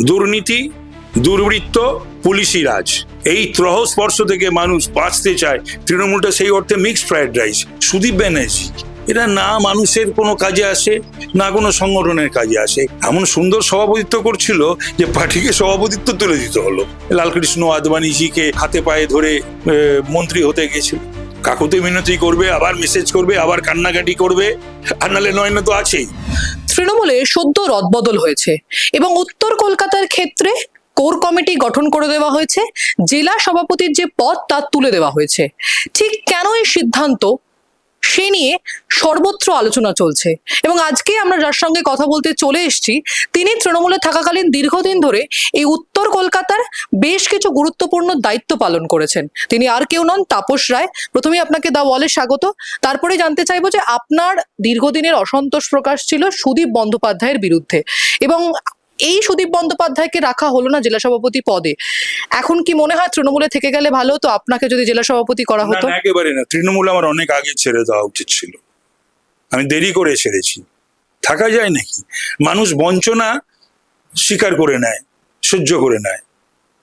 দুর্নীতি, দুর্বৃত্ত, পুলিশি রাজ। এই ত্রহ স্পর্শ থেকে মানুষ বাঁচতে চায়। তৃণমূলটা সেই অর্থে mixed fried rice Sudip Banerjee. এরা না মানুষের কোনো কাজে আসে, না কোনো সংগঠনের কাজে আসে। এমন সুন্দর সভাপতিত্ব করছিল যে পার্টিকে সভাপতিত্ব তুলে দিতে হলো। লালকৃষ্ণ আদবানিজিকে হাতে পায়ে ধরে মন্ত্রী হতে গেছিল। কাকুতে মিনতি করবে, আবার মেসেজ করবে, আবার কান্নাকাটি করবে, আর নাহলে নয়না তো আছেই। তৃণমূলে সদ্য রদবদল হয়েছে এবং উত্তর কলকাতার ক্ষেত্রে কোর কমিটি গঠন করে দেওয়া হয়েছে, জেলা সভাপতির যে পদ তা তুলে দেওয়া হয়েছে। ঠিক কেন এই সিদ্ধান্ত সে নিয়ে সর্বত্র আলোচনা চলছে। এবং আজকে আমরা যার সঙ্গে কথা বলতে চলে এসেছি, তিনি তৃণমূলে থাকাকালীন দীর্ঘদিন ধরে এই উত্তর কলকাতার বেশ কিছু গুরুত্বপূর্ণ দায়িত্ব পালন করেছেন। তিনি আর কেউ নন, তাপস রায়। প্রথমেই আপনাকে দা ওয়ালে স্বাগত। তারপরে জানতে চাইব যে আপনার দীর্ঘদিনের অসন্তোষ প্রকাশ ছিল সুদীপ বন্দ্যোপাধ্যায়ের বিরুদ্ধে। এবং এই সুদীপ বন্দ্যোপাধ্যায়কে রাখা হলো না জেলা সভাপতি পদে। এখন কি মনে হয় তৃণমূলে থেকে গেলে ভালো তো আপনাকে যদি জেলা সভাপতি করা হতো? একেবারে না। তৃণমূল আমার অনেক আগে ছেড়ে দেওয়া উচিত ছিল। আমি দেরি করে ছেড়েছি। থাকা যায় নাকি? মানুষ বঞ্চনা স্বীকার করে নেয় সহ্য করে নেয়।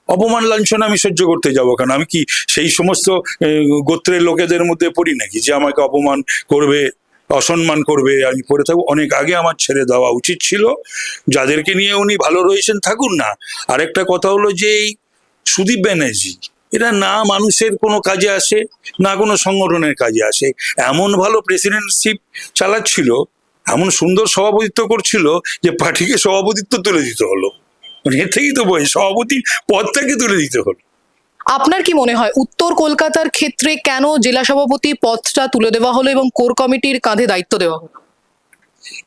অপমান লাঞ্ছনা আমি সহ্য করতে যাব কেন? আমি কি সেই সমস্ত গোত্রের লোকেদের মধ্যে পড়ি নাকি যে আমাকে অপমান করবে? অসম্মান করবে, আমি পড়ে থাকব। অনেক আগে আমার ছেড়ে দেওয়া উচিত ছিল। যাদেরকে নিয়ে উনি ভালো রয়েছেন, থাকুন না। আরেকটা কথা হলো যে এই সুদীপ ব্যানার্জি, এটা না মানুষের কোনো কাজে আসে, না কোনো সংগঠনের কাজে আসে। এমন ভালো প্রেসিডেন্টশিপ চালাচ্ছিল, এমন সুন্দর সভাপতিত্ব করছিল যে পার্টিকে সভাপতিত্ব তুলে দিতে হলো। মানে এর থেকেই তো বই সভাপতি পদটাকে তুলে দিতে হলো। আপনার কি মনে হয় উত্তর কলকাতার ক্ষেত্রে কেন জেলা সভাপতি পদটা তুলে দেওয়া হলো এবং কোর কমিটির কাঁধে দায়িত্ব দেওয়া হলো?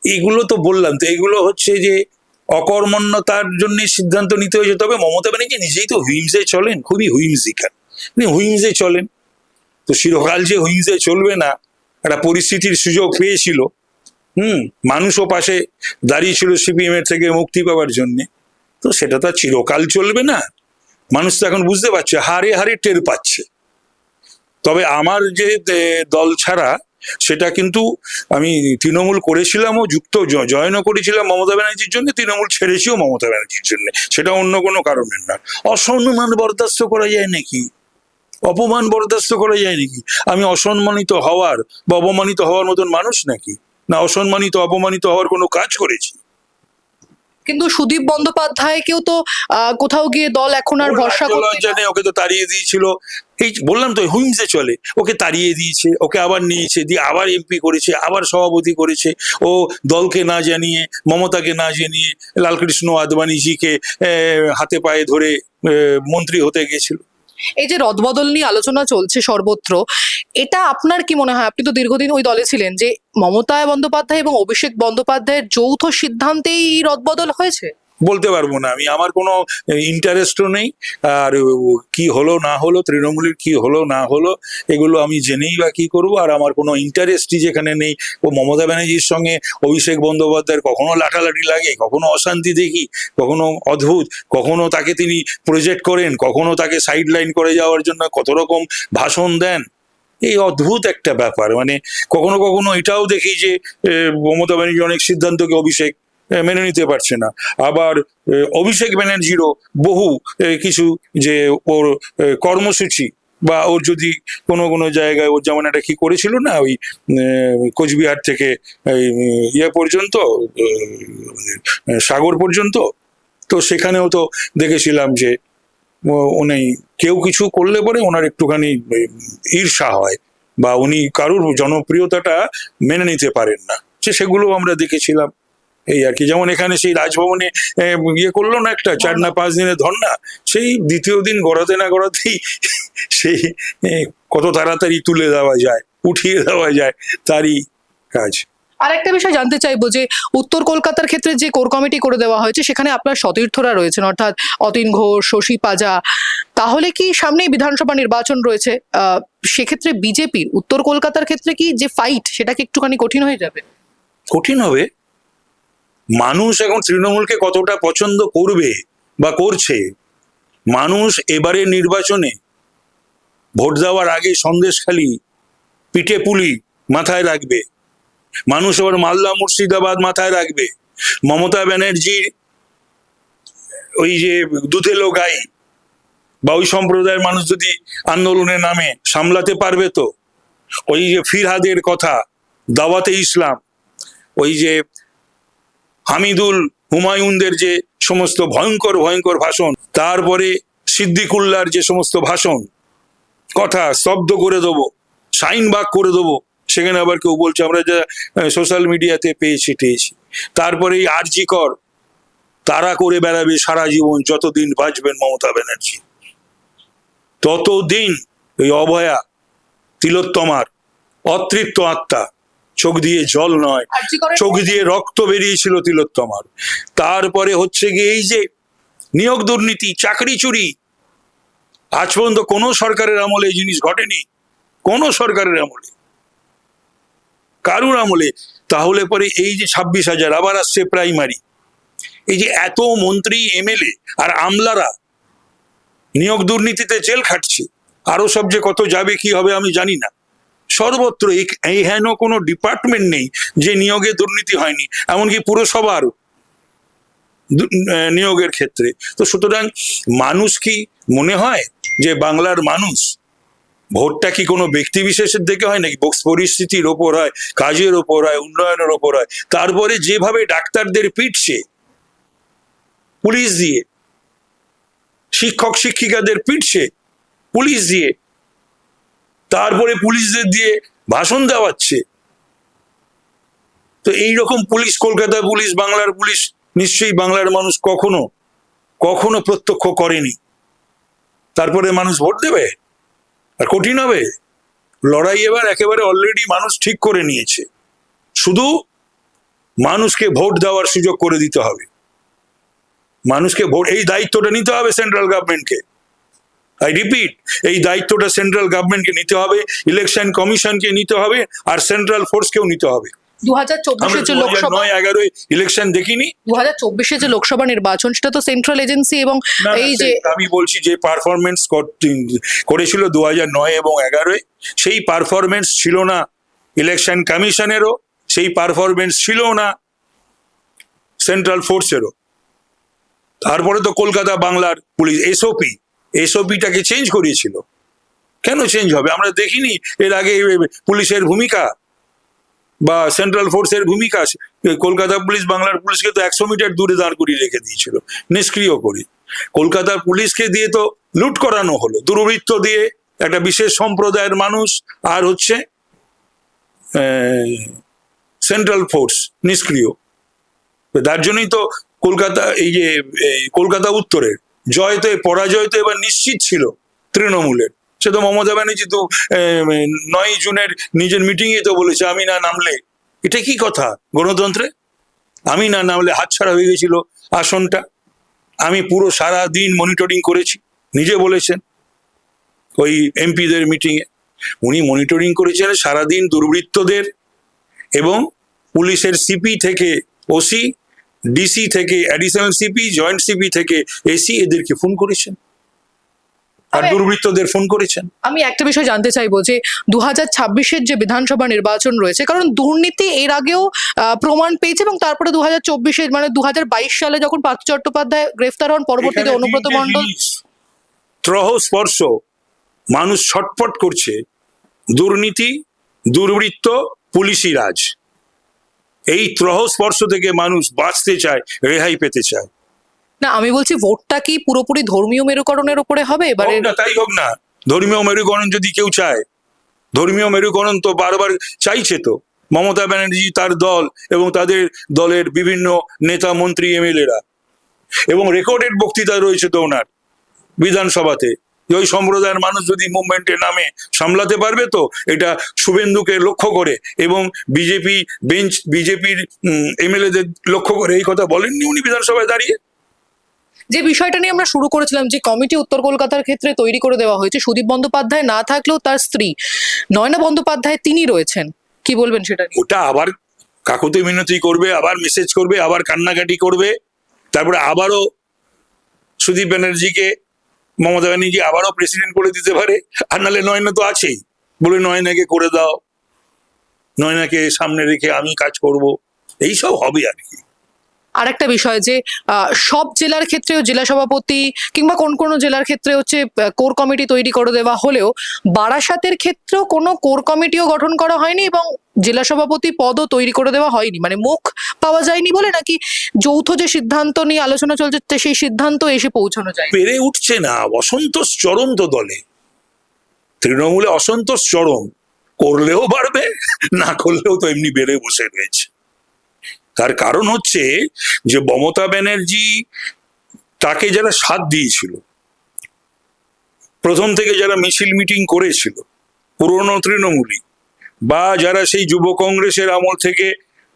এগুলো তো বললাম, তো এগুলো হচ্ছে যে অকর্মণ্যতার জন্য সিদ্ধান্ত নিতে হয়েছে। তবে মমতা ব্যানার্জি নিজেই তো হুইমসে চলেন, খুবই হুইমসিকার। উনি হুইমসে চলেন। তো চিরকাল যে হুইমসে চলবে না, একটা পরিস্থিতির সুযোগ পেয়েছিল। হুম, মানুষও পাশে দাঁড়িয়েছিল সিপিএম এর থেকে মুক্তি পাওয়ার জন্যে। তো সেটা তো চিরকাল চলবে না। মানুষ তো এখন বুঝতে পারছে, হারে হারে টের পাচ্ছে। তবে আমার যে দল ছাড়া সেটা কিন্তু আমি তৃণমূল করেছিলামও, যুক্ত জ- জয়েনও করেছিলাম মমতা ব্যানার্জির জন্য, তৃণমূল ছেড়েছিও মমতা ব্যানার্জির জন্য। সেটা অন্য কোনো কারণের না। অসম্মান বরদাস্ত করা যায় নাকি? অপমান বরদাস্ত করা যায় নাকি? আমি অসম্মানিত হওয়ার বা অপমানিত হওয়ার মতন মানুষ নাকি? না, অসম্মানিত, অপমানিত হওয়ার কোনো কাজ করেছি? কিন্তু সুদীপ বন্দ্যোপাধ্যায়কেও তো কোথাও গিয়ে দল এখন আর ভরসা করছে করতে ওকে তো তাড়িয়ে দিয়েছিল। এই বললাম তো হুইমসে চলে। ওকে তাড়িয়ে দিয়েছে ওকে আবার নিয়েছে দিয়ে আবার এমপি করেছে আবার সভাপতি করেছে। ও দলকে না জানিয়ে মমতাকে না জানিয়ে লালকৃষ্ণ আদবানিজিকে হাতে পায়ে ধরে মন্ত্রী হতে গেছিল। এই যে রদবদল নিয়ে আলোচনা চলছে সর্বত্র, এটা আপনার কি মনে হয়? আপনি তো দীর্ঘদিন ওই দলে ছিলেন যে মমতা বন্দ্যোপাধ্যায় এবং অভিষেক বন্দ্যোপাধ্যায়ের যৌথ সিদ্ধান্তেই এই রদবদল হয়েছে? বলতে পারব না। আমি, আমার কোনো ইন্টারেস্টও নেই। আর কি হলো, না হলো, তৃণমূলের কি হলো, না হলো, এগুলো আমি জেনেই বা কি করব। আর আমার কোনো ইন্টারেস্টই যেখানে নেই, ও মমতা ব্যানার্জির সঙ্গে অভিষেক বন্দ্যোপাধ্যায়ের কখনো লাঠালাঠি লাগে, কখনো অশান্তি দেখি, কখনো অদ্ভুত, কখনো তাকে তিনি প্রজেক্ট করেন, কখনো তাকে সাইড লাইন করে যাওয়ার জন্য কত রকম ভাষণ দেন। এই অদ্ভুত একটা ব্যাপার। মানে কখনো কখনো এটাও দেখি যে মমতা ব্যানার্জি অনেক সিদ্ধান্তকে অভিষেক মেনে নিতে পারছে না। আবার অভিষেক ব্যানার্জিরও বহু কিছু যে ওর কর্মসূচি বা ওর যদি কোনো কোনো জায়গায় ওর যেমন একটা কি করেছিল না ওই কোচবিহার থেকে ইয়ে পর্যন্ত সাগর পর্যন্ত, তো সেখানেও তো দেখেছিলাম যে উনি কেউ কিছু করলে পরে ওনার একটুখানি ঈর্ষা হয় বা উনি কারুর জনপ্রিয়তাটা মেনে নিতে পারেন না। সেগুলো আমরা দেখেছিলাম। এই আর কি। যেমন এখানে সেই রাজভবনে ইয়ে করল না একটা চার না পাঁচ দিনের ধর্না সেই দ্বিতীয় দিন গড়াতে না গড়াতেই সেই কত তাড়াতাড়ি তুলে দেওয়া যায় উঠিয়ে দেওয়া যায় তারই কাজ। আর একটা বিষয় জানতে চাইব যে উত্তর কলকাতার ক্ষেত্রে যে কোর কমিটি করে দেওয়া হয়েছে সেখানে আপনার সতীর্থরা রয়েছেন অর্থাৎ অতীন ঘোষ শশী পাজা তাহলে কি সামনেই বিধানসভা নির্বাচন রয়েছে? আহ, সেক্ষেত্রে বিজেপির উত্তর কলকাতার ক্ষেত্রে কি যে ফাইট সেটা কি একটুখানি কঠিন হয়ে যাবে? কঠিন হবে? মানুষ এখন তৃণমূলকে কতটা পছন্দ করবে বা করছে? মানুষ এবারে নির্বাচনে ভোট দেওয়ার আগে সন্দেশখালি পিঠে পুলি মাথায় রাখবে। মানুষ আবার মালদা মুর্শিদাবাদ মাথায় রাখবে। মমতা ব্যানার্জির ওই যে দুধেলো গাই বা ওই সম্প্রদায়ের মানুষ যদি আন্দোলনের নামে, সামলাতে পারবে তো? ওই যে ফিরহাদের কথা, দাওয়াতে ইসলাম, ওই যে হামিদুল হুমায়ুনদের যে সমস্ত ভয়ঙ্কর ভয়ঙ্কর ভাষণ, তারপরে সিদ্দিকুল্লার যে সমস্ত ভাষণ, কথা স্তব্ধ করে দেবো, সাইন বাক করে দেবো, সেখানে আবার কেউ বলছে, আমরা যা সোশ্যাল মিডিয়াতে পেয়েছি, টেয়েছি। তারপরে এই আরজি কর, তারা করে বেড়াবে সারা জীবন, যতদিন বাঁচবেন মমতা ব্যানার্জি। ততদিন ওই অভয়া, তিলোত্তমার অতৃপ্ত আত্মা চোখ দিয়ে জল নয় চোখ দিয়ে রক্ত বেরিয়েছিল তিলোত্তমার। তারপরে হচ্ছে গিয়ে এই যে নিয়োগ দুর্নীতি চাকরি চুরি আজ পর্যন্ত কোনো সরকারের আমলে এই জিনিস ঘটেনি কোনো সরকারের আমলে। কারুর আমলে? তাহলে পরে এই যে ছাব্বিশ হাজার আবার আসছে প্রাইমারি। এই যে এত মন্ত্রী এমএলএ আর আমলারা নিয়োগ দুর্নীতিতে জেল খাটছে আরও সব যে কত যাবে কি হবে আমি জানি না। সর্বত্র এই- হেন কোনো ডিপার্টমেন্ট নেই যে নিয়োগে দুর্নীতি হয়নি। এমনকি পুরসভার নিয়োগের ক্ষেত্রে। তো সুতরাং মানুষ কি মনে হয় যে বাংলার মানুষ ভোটটা কি কোনো ব্যক্তি বিশেষের দিকে হয় নাকি পরিস্থিতির ওপর হয়, কাজের ওপর হয়, উন্নয়নের ওপর হয়? তারপরে যেভাবে ডাক্তারদের পিটছে, পুলিশ দিয়ে, শিক্ষক, শিক্ষিকাদের পিটছে, পুলিশ দিয়ে তারপরে পুলিশদের দিয়ে ভাষণ দেওয়াচ্ছে। তো এই রকম পুলিশ, কলকাতা পুলিশ, বাংলার পুলিশ, নিশ্চয়ই বাংলার মানুষ কখনো কখনো প্রত্যক্ষ করেনি। তারপরে মানুষ ভোট দেবে? আর কঠিন হবে। লড়াই এবার একেবারে অলরেডি মানুষ ঠিক করে নিয়েছে। শুধু মানুষকে ভোট দেওয়ার সুযোগ করে দিতে হবে। মানুষকে ভোট, এই দায়িত্বটা নিতে হবে সেন্ট্রাল গভর্নমেন্টকে আই রিপিট এই দায়িত্বটা সেন্ট্রাল গভর্নমেন্টকে নিতে হবে ইলেকশন কমিশনকে নিতে হবে আর সেন্ট্রাল ফোর্সকেও নিতে হবে। দু হাজার যে লোকসভা এগারোয় ইলেকশন দেখিনি। দু হাজার চব্বিশে যে লোকসভা নির্বাচন সেটা তো সেন্ট্রাল এজেন্সি এবং এই যে আমি বলছি যে পারফরমেন্স করেছিল দু হাজার নয় এবং এগারোয়। সেই পারফরমেন্স ছিল না ইলেকশন কমিশনেরও সেই পারফরমেন্স ছিল না সেন্ট্রাল ফোর্সেরও তারপরে তো কলকাতা বাংলার পুলিশ এসওপি এসওপিটাকে চেঞ্জ করিয়েছিল। কেন চেঞ্জ হবে? আমরা দেখিনি এর আগে পুলিশের ভূমিকা বা সেন্ট্রাল ফোর্সের ভূমিকা কলকাতা পুলিশ, বাংলার পুলিশকে তো একশো মিটার দূরে দাঁড় করিয়ে রেখে দিয়েছিল, নিষ্ক্রিয় করে। কলকাতার পুলিশকে দিয়ে তো লুট করানো হলো, দুর্বৃত্ত দিয়ে একটা বিশেষ সম্প্রদায়ের মানুষ, আর হচ্ছে সেন্ট্রাল ফোর্স নিষ্ক্রিয়। তার জন্যই তো কলকাতা, এই যে কলকাতা উত্তরের জয় তো পরাজয় তো এবার নিশ্চিত ছিল তৃণমূলের। সে তো মমতা ব্যানার্জি তো নয় জুনের নিজের মিটিংয়ে তো বলেছে, আমি না নামলে। এটা কি কথা গণতন্ত্রে? আমি না নামলে হাতছাড়া হয়ে গেছিল আসনটা। আমি পুরো সারা দিন মনিটরিং করেছি, নিজে বলেছেন ওই এমপিদের মিটিংয়ে। উনি মনিটরিং করেছেন সারাদিন দুর্বৃত্তদের এবং পুলিশের সিপি থেকে ওসি ডিসি থেকে অ্যাডিশনাল সিপি জয়েন্ট সিপি থেকে এসি এদেরকে ফোন করেছেন? আর দুর্বৃত্তদের ফোন করেছেন? আমি একটা বিষয় জানতে চাইব যে দু হাজার ছাব্বিশের যে বিধানসভা নির্বাচন রয়েছে কারণ দুর্নীতি এর আগেও প্রমাণ পেয়েছে এবং তারপরে দু হাজার চব্বিশের মানে দু হাজার বাইশ সালে যখন পার্থ চট্টোপাধ্যায় গ্রেফতার হন পরবর্তীতে অনুব্রত মণ্ডল। ত্রহ স্পর্শ মানুষ ছটপট করছে। দুর্নীতি দুর্বৃত্ত পুলিশি রাজ। এই ত্রহ স্পর্শ থেকে মানুষ বাঁচতে চায় রেহাই পেতে চায়। না আমি বলছি ভোটটা কি পুরোপুরি ধর্মীয় মেরুকরণের উপরে হবে? এবারে তাই হোক না। ধর্মীয় মেরুকরণ যদি কেউ চায় ধর্মীয় মেরুকরণ তো বারবার চাইছে তো। মমতা ব্যানার্জি তার দল এবং তাদের দলের বিভিন্ন নেতা মন্ত্রী এমএলএরা এবং রেকর্ডেড বক্তৃতা রয়েছে তো ওনার বিধানসভাতে। যে ওই সম্প্রদায়ের মানুষ যদি মুভমেন্টের নামে সামলাতে পারবে তো? এটা শুভেন্দুকে লক্ষ্য করে এবং বিজেপি বেঞ্চ বিজেপির এমএলএদের লক্ষ্য করে। এই কথা বলেননি উনি বিধানসভায় দাঁড়িয়ে? যে বিষয়টা নিয়ে আমরা শুরু করেছিলাম যে কমিটি উত্তর কলকাতার ক্ষেত্রে তৈরি করে দেওয়া হয়েছে সুদীপ বন্দ্যোপাধ্যায় না থাকলেও তার স্ত্রী নয়না বন্দ্যোপাধ্যায় তিনি রয়েছেন। কি বলবেন সেটা ওটা আবার কাকুতি মিনতি করবে আবার মেসেজ করবে আবার কান্নাকাটি করবে তারপরে আবারও সুদীপ ব্যানার্জিকে মমতা ব্যানার্জি আবারও প্রেসিডেন্ট করে দিতে পারে। আর নাহলে নয়না তো আছেই। বলে নয়নাকে করে দাও। নয়নাকে সামনে রেখে আমি কাজ করব। এইসব হবে আর কি। আরেকটা বিষয় যে সব জেলার ক্ষেত্রেও জেলা সভাপতি কিংবা কোন কোন জেলার ক্ষেত্রে হচ্ছে কোর কমিটি তৈরি করে দেওয়া হলেও বারাসাতের ক্ষেত্রেও কোনো কোর কমিটিও গঠন করা হয়নি এবং জেলা সভাপতি পদও তৈরি করে দেওয়া হয়নি। মানে মুখ পাওয়া যায়নি বলে নাকি যৌথ যে সিদ্ধান্ত নিয়ে আলোচনা চলছে সেই সিদ্ধান্ত এসে পৌঁছানো যায়। পেরে উঠছে না। অসন্তোষ চরম তো দলে। তৃণমূলে অসন্তোষ চরম। করলেও বাড়বে, না করলেও তো এমনি বেড়ে বসে রয়েছে। তার কারণ হচ্ছে যে মমতা ব্যানার্জি তাকে যারা সাথ দিয়েছিল, প্রথম থেকে যারা মিছিল মিটিং করেছিল, পুরনো তৃণমূলী বা যারা সেই যুব কংগ্রেসের আমল থেকে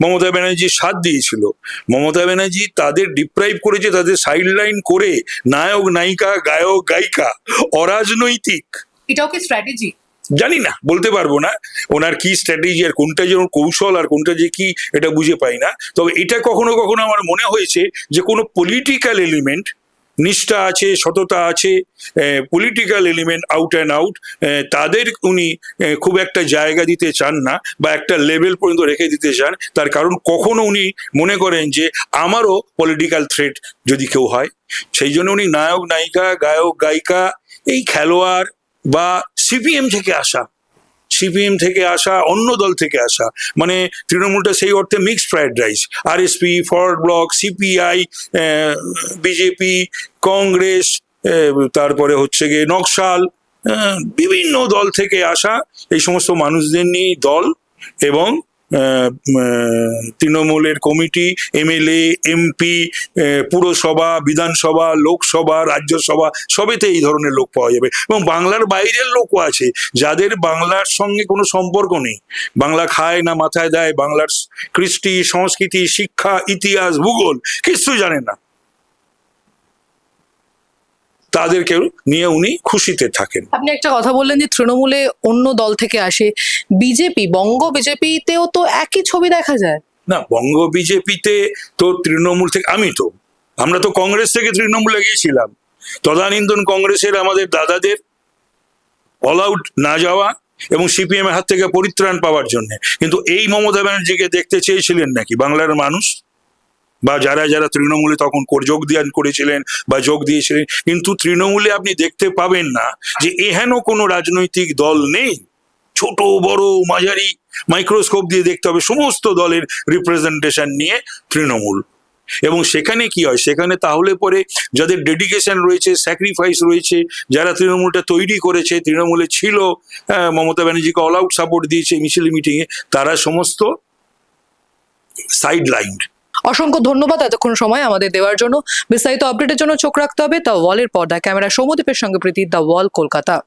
মমতা ব্যানার্জি সাথ দিয়েছিল, মমতা ব্যানার্জি তাদের ডিপ্রাইভ করেছে, তাদের সাইডলাইন করে নায়ক, নায়িকা, গায়ক, গায়িকা, অরাজনৈতিক। এটাও কি স্ট্র্যাটেজি জানি না, বলতে পারব না। ওনার কি স্ট্র্যাটেজি আর কোনটা যে কৌশল আর কোনটা যে কি, এটা বুঝে পাই না। তবে এটা কখনো কখনো আমার মনে হয়েছে যে কোনো পলিটিক্যাল এলিমেন্ট নিষ্ঠা আছে, সততা আছে political element out and out তাদের উনি খুব একটা জায়গা দিতে চান না বা একটা লেভেল পর্যন্ত রেখে দিতে চান। তার কারণ কখনো উনি মনে করেন যে আমারও পলিটিক্যাল থ্রেট যদি কেউ হয়। সেই জন্য উনি নায়ক, নায়িকা, গায়ক, গায়িকা, এই খেলোয়াড় বা সিপিএম থেকে আসা, সিপিএম থেকে আসা, অন্য দল থেকে আসা মানে তৃণমূলটা সেই অর্থে মিক্সড ফ্রাইড রাইস আর RSP Forward Bloc CPI BJP Congress তারপরে হচ্ছে গিয়ে নকশাল বিভিন্ন দল থেকে আসা এই সমস্ত মানুষদের নিয়েই দল এবং তৃণমূলের কমিটি, এমএলএ, এমপি পুরসভা, বিধানসভা, লোকসভা, রাজ্যসভা, সবেতে এই ধরনের লোক পাওয়া যাবে। এবং বাংলার বাইরের লোকও আছে, যাদের বাংলার সঙ্গে কোনো সম্পর্ক নেই। বাংলা খায় না, মাথায় দেয়, বাংলার কৃষ্টি, সংস্কৃতি, শিক্ষা, ইতিহাস, ভূগোল কিছু জানে না। তাদেরকে নিয়ে উনি খুশিতে থাকেন। আপনি একটা কথা বললেন যে তৃণমূলে অন্য দল থেকে আসে বিজেপি বঙ্গ বিজেপিতেও তো একই ছবি দেখা যায়। না বঙ্গ বিজেপিতে তো তৃণমূল থেকে আমি তো আমরা তো কংগ্রেস থেকে তৃণমূলে গিয়েছিলাম। তদানীন্তন কংগ্রেসের আমাদের দাদাদের অল আউট না যাওয়া এবং সিপিএম এর হাত থেকে পরিত্রাণ পাওয়ার জন্য। কিন্তু এই মমতা ব্যানার্জিকে দেখতে চেয়েছিলেন নাকি বাংলার মানুষ? বা যারা যারা তৃণমূলে তখন কর- যোগ দান করেছিলেন বা যোগ দিয়েছিলেন কিন্তু তৃণমূলে আপনি দেখতে পাবেন না যে এহেন কোনো রাজনৈতিক দল নেই। ছোট বড় মাঝারি মাইক্রোস্কোপ দিয়ে দেখতে হবে সমস্ত দলের রিপ্রেজেন্টেশন নিয়ে তৃণমূল। এবং সেখানে কি হয়? সেখানে তাহলে পরে যাদের ডেডিকেশন রয়েছে স্যাক্রিফাইস রয়েছে যারা তৃণমূলটা তৈরি করেছে তৃণমূলে ছিল হ্যাঁ, মমতা ব্যানার্জিকে অল আউট সাপোর্ট দিয়েছে মিছিল মিটিংয়ে তারা সমস্ত সাইড লাইন অসংখ্য ধন্যবাদ এতক্ষণ সময় আমাদের দেওয়ার জন্য। বিস্তারিত আপডেটের জন্য চোখ রাখতে হবে। দ্য ওয়ালের পর্দা। ক্যামেরা সৌমদীপের সঙ্গে প্রীতি। দ্য ওয়াল কলকাতা।